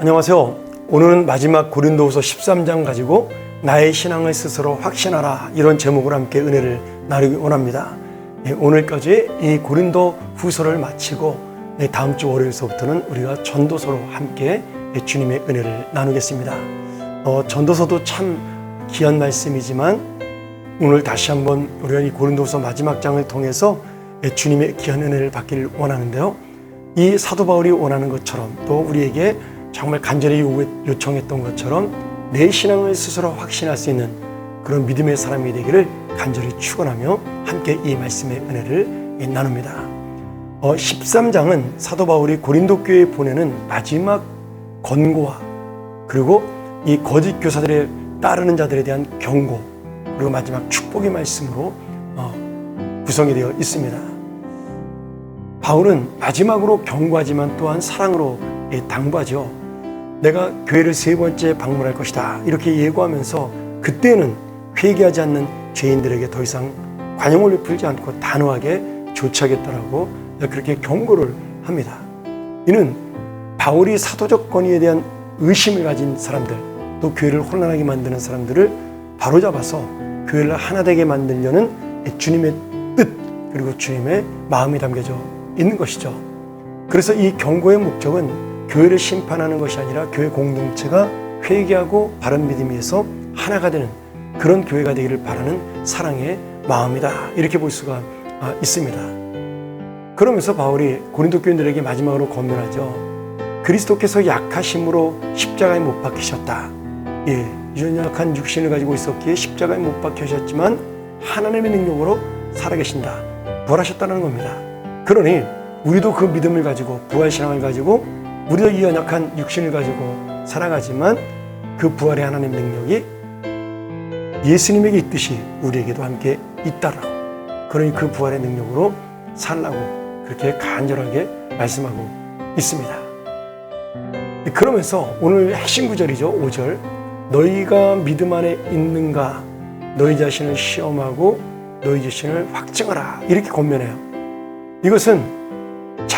안녕하세요. 오늘은 마지막 고린도후서 13장 가지고 나의 신앙을 스스로 확신하라 이런 제목으로 함께 은혜를 나누기 원합니다. 예, 오늘까지 이 고린도 후서를 마치고 예, 다음 주 월요일서부터는 우리가 전도서로 함께 예, 주님의 은혜를 나누겠습니다. 어, 전도서도 참 귀한 말씀이지만 오늘 다시 한번 우리가 이 고린도서 마지막 장을 통해서 예, 주님의 귀한 은혜를 받기를 원하는데요. 이 사도 바울이 원하는 것처럼 또 우리에게 정말 간절히 요청했던 것처럼 내 신앙을 스스로 확신할 수 있는 그런 믿음의 사람이 되기를 간절히 축원하며 함께 이 말씀의 은혜를 예, 나눕니다. 어, 13장은 사도 바울이 고린도 교회에 보내는 마지막 권고와 그리고 이 거짓 교사들에 따르는 자들에 대한 경고 그리고 마지막 축복의 말씀으로 어, 구성이 되어 있습니다. 바울은 마지막으로 경고하지만 또한 사랑으로 예, 당부하죠. 내가 교회를 세 번째 방문할 것이다. 이렇게 예고하면서 그때는 회개하지 않는 죄인들에게 더 이상 관용을 베풀지 않고 단호하게 조치하겠다라고 그렇게 경고를 합니다. 이는 바울이 사도적 권위에 대한 의심을 가진 사람들, 또 교회를 혼란하게 만드는 사람들을 바로잡아서 교회를 하나 되게 만들려는 주님의 뜻 그리고 주님의 마음이 담겨져 있는 것이죠. 그래서 이 경고의 목적은 교회를 심판하는 것이 아니라 교회 공동체가 회개하고 바른 믿음 위에서 하나가 되는 그런 교회가 되기를 바라는 사랑의 마음이다. 이렇게 볼 수가 아, 있습니다. 그러면서 바울이 고린도 교인들에게 마지막으로 권면하죠. 그리스도께서 약하심으로 십자가에 못 박히셨다. 예, 연약한 육신을 가지고 있었기에 십자가에 못 박히셨지만 하나님의 능력으로 살아계신다. 부활하셨다는 겁니다. 그러니 우리도 그 믿음을 가지고 부활 신앙을 가지고 우리도 이 연약한 육신을 가지고 살아가지만 그 부활의 하나님 능력이 예수님에게 있듯이 우리에게도 함께 있다라고. 그러니 그 부활의 능력으로 살라고 그렇게 간절하게 말씀하고 있습니다. 그러면서 오늘 핵심 구절이죠. 5절. 너희가 믿음 안에 있는가? 너희 자신을 시험하고 너희 자신을 확증하라. 이렇게 권면해요. 이것은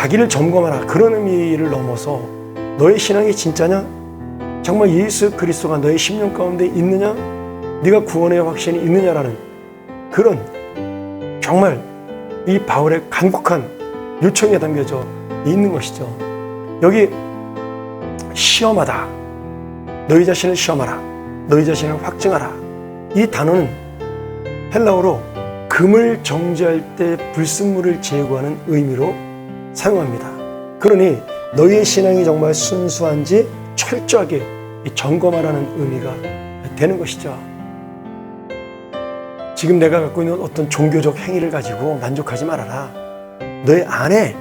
자기를 점검하라. 그런 의미를 넘어서 너의 신앙이 진짜냐? 정말 예수 그리스도가 너의 심령 가운데 있느냐? 네가 구원의 확신이 있느냐라는 그런 정말 이 바울의 간곡한 요청에 담겨져 있는 것이죠. 여기 시험하다. 너희 자신을 시험하라. 너희 자신을 확증하라. 이 단어는 헬라어로 금을 정지할 때 불순물을 제거하는 의미로 사용합니다. 그러니 너희의 신앙이 정말 순수한지 철저하게 점검하라는 의미가 되는 것이죠. 지금 내가 갖고 있는 어떤 종교적 행위를 가지고 만족하지 말아라. 너의 안에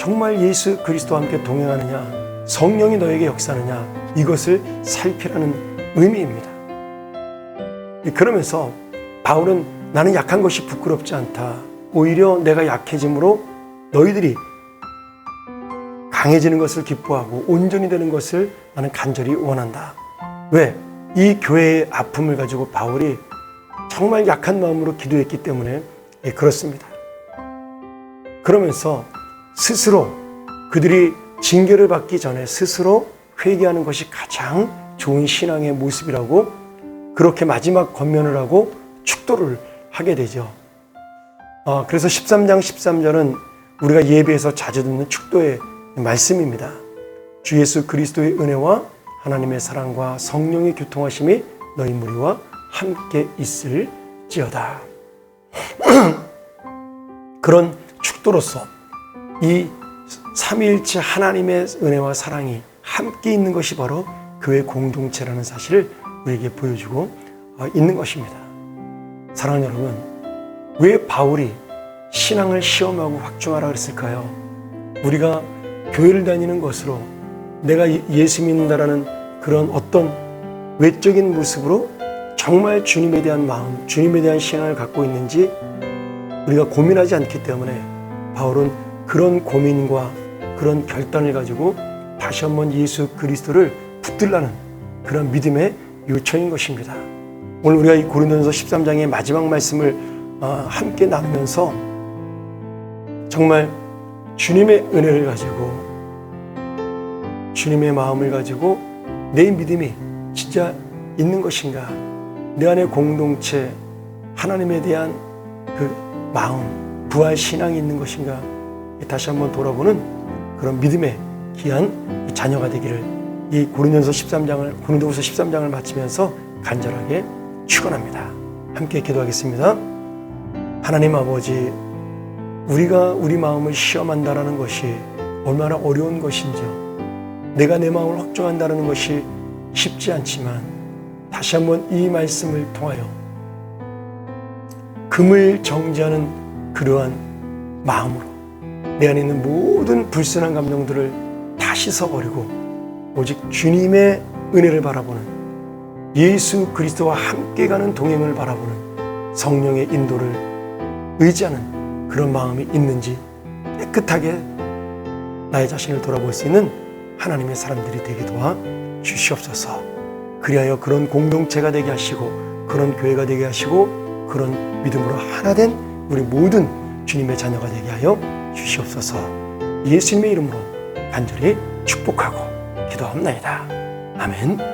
정말 예수 그리스도와 함께 동행하느냐, 성령이 너에게 역사하느냐, 이것을 살피라는 의미입니다. 그러면서 바울은 나는 약한 것이 부끄럽지 않다. 오히려 내가 약해짐으로 너희들이 강해지는 것을 기뻐하고 온전히 되는 것을 나는 간절히 원한다. 왜? 이 교회의 아픔을 가지고 바울이 정말 약한 마음으로 기도했기 때문에 예, 그렇습니다. 그러면서 스스로 그들이 징계를 받기 전에 스스로 회개하는 것이 가장 좋은 신앙의 모습이라고 그렇게 마지막 권면을 하고 축도를 하게 되죠. 아, 그래서 13장 13절은 우리가 예배에서 자주 듣는 축도의 말씀입니다. 주 예수 그리스도의 은혜와 하나님의 사랑과 성령의 교통하심이 너희 무리와 함께 있을지어다. 그런 축도로서 이 삼위일체 하나님의 은혜와 사랑이 함께 있는 것이 바로 교회 공동체라는 사실을 우리에게 보여주고 어, 있는 것입니다. 사랑하는 여러분, 왜 바울이 신앙을 시험하고 확증하라 그랬을까요? 우리가 교회를 다니는 것으로 내가 예수 믿는다라는 그런 어떤 외적인 모습으로 정말 주님에 대한 마음, 주님에 대한 신앙을 갖고 있는지 우리가 고민하지 않기 때문에 바울은 그런 고민과 그런 결단을 가지고 다시 한번 예수 그리스도를 붙들라는 그런 믿음의 요청인 것입니다. 오늘 우리가 이 고린도전서 13장의 마지막 말씀을 어, 함께 나누면서 정말 주님의 은혜를 가지고 주님의 마음을 가지고 내 믿음이 진짜 있는 것인가? 내 안에 공동체, 하나님에 대한 그 마음, 부활 신앙이 있는 것인가? 다시 한번 돌아보는 그런 믿음의 귀한 이 자녀가 되기를 이 고린도서 13장을 고린도후서 13장을 마치면서 간절하게 축원합니다. 함께 기도하겠습니다. 하나님 아버지 우리가 우리 마음을 시험한다라는 것이 얼마나 어려운 것인지요. 내가 내 마음을 확정한다는 것이 쉽지 않지만 다시 한번 이 말씀을 통하여 금을 정지하는 그러한 마음으로 내 안에 있는 모든 불순한 감정들을 다 씻어버리고 오직 주님의 은혜를 바라보는 예수 그리스도와 함께 가는 동행을 바라보는 성령의 인도를 의지하는 그런 마음이 있는지 깨끗하게 나의 자신을 돌아볼 수 있는 하나님의 사람들이 되게 도와 주시옵소서. 그리하여 그런 공동체가 되게 하시고 그런 교회가 되게 하시고 그런 믿음으로 하나 된 우리 모든 주님의 자녀가 되게 하여 주시옵소서. 예수님의 이름으로 간절히 축복하고 기도합나이다. 아멘.